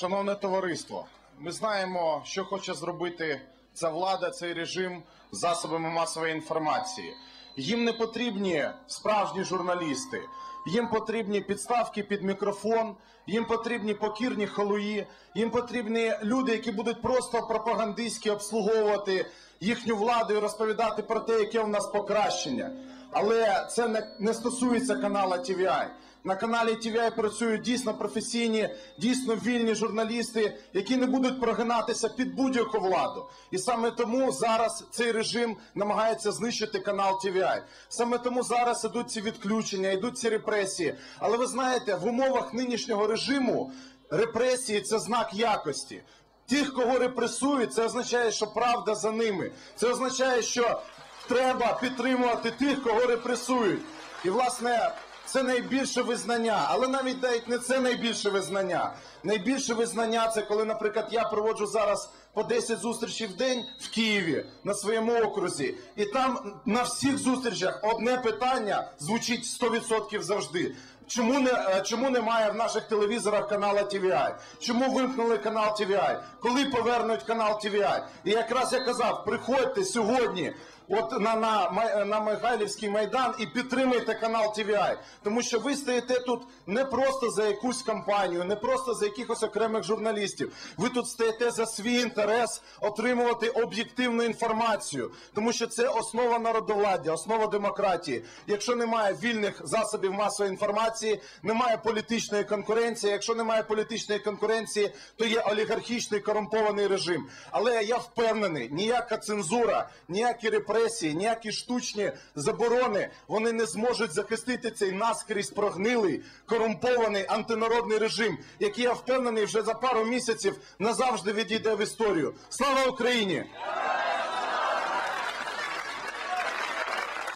Шановне товариство, ми знаємо, що хоче зробити ця влада, цей режим засобами масової інформації. Їм не потрібні справжні журналісти, їм потрібні підставки під мікрофон, їм потрібні покірні халуї, їм потрібні люди, які будуть просто пропагандистськи обслуговувати їхню владу і розповідати про те, яке у нас покращення. Але це не, не стосується канала TVI. На каналі TVI працюють дійсно професійні, дійсно вільні журналісти, які не будуть прогинатися під будь-яку владу. І саме тому зараз цей режим намагається знищити канал TVI. Саме тому зараз ідуть ці відключення, йдуть ці репресії. Але ви знаєте, в умовах нинішнього режиму репресії це знак якості. Тих, кого репресують, це означає, що правда за ними. Це означає, що треба підтримувати тих, кого репресують. І власне. Це найбільше визнання, але навіть навіть не це найбільше визнання. Найбільше визнання це коли, наприклад, я проводжу зараз по 10 зустрічей в день в Києві на своєму окрузі, і там на всіх зустрічах одне питання звучить 100% завжди. Чому не е, чому немає в наших телевізорах канала TVI? Чому вимкнули канал TVI? Коли повернуть канал TVI? І якраз я казав, приходьте сьогодні. От на, на, на Михайлівський майдан і підтримайте канал TVI. Тому що ви стоїте тут не просто за якусь кампанію, не просто за якихось окремих журналістів. Ви тут стоїте за свій інтерес отримувати об'єктивну інформацію, тому що це основа народовладдя, основа демократії. Якщо немає вільних засобів масової інформації, немає політичної конкуренції. Якщо немає політичної конкуренції, то є олігархічний корумпований режим. Але я впевнений, ніяка цензура, ніякі репресії, ніякі штучні заборони вони не зможуть захистити цей наскрізь прогнилий, корумпований антинародний режим, який я впевнений вже за пару місяців назавжди відійде в історію. Слава Україні!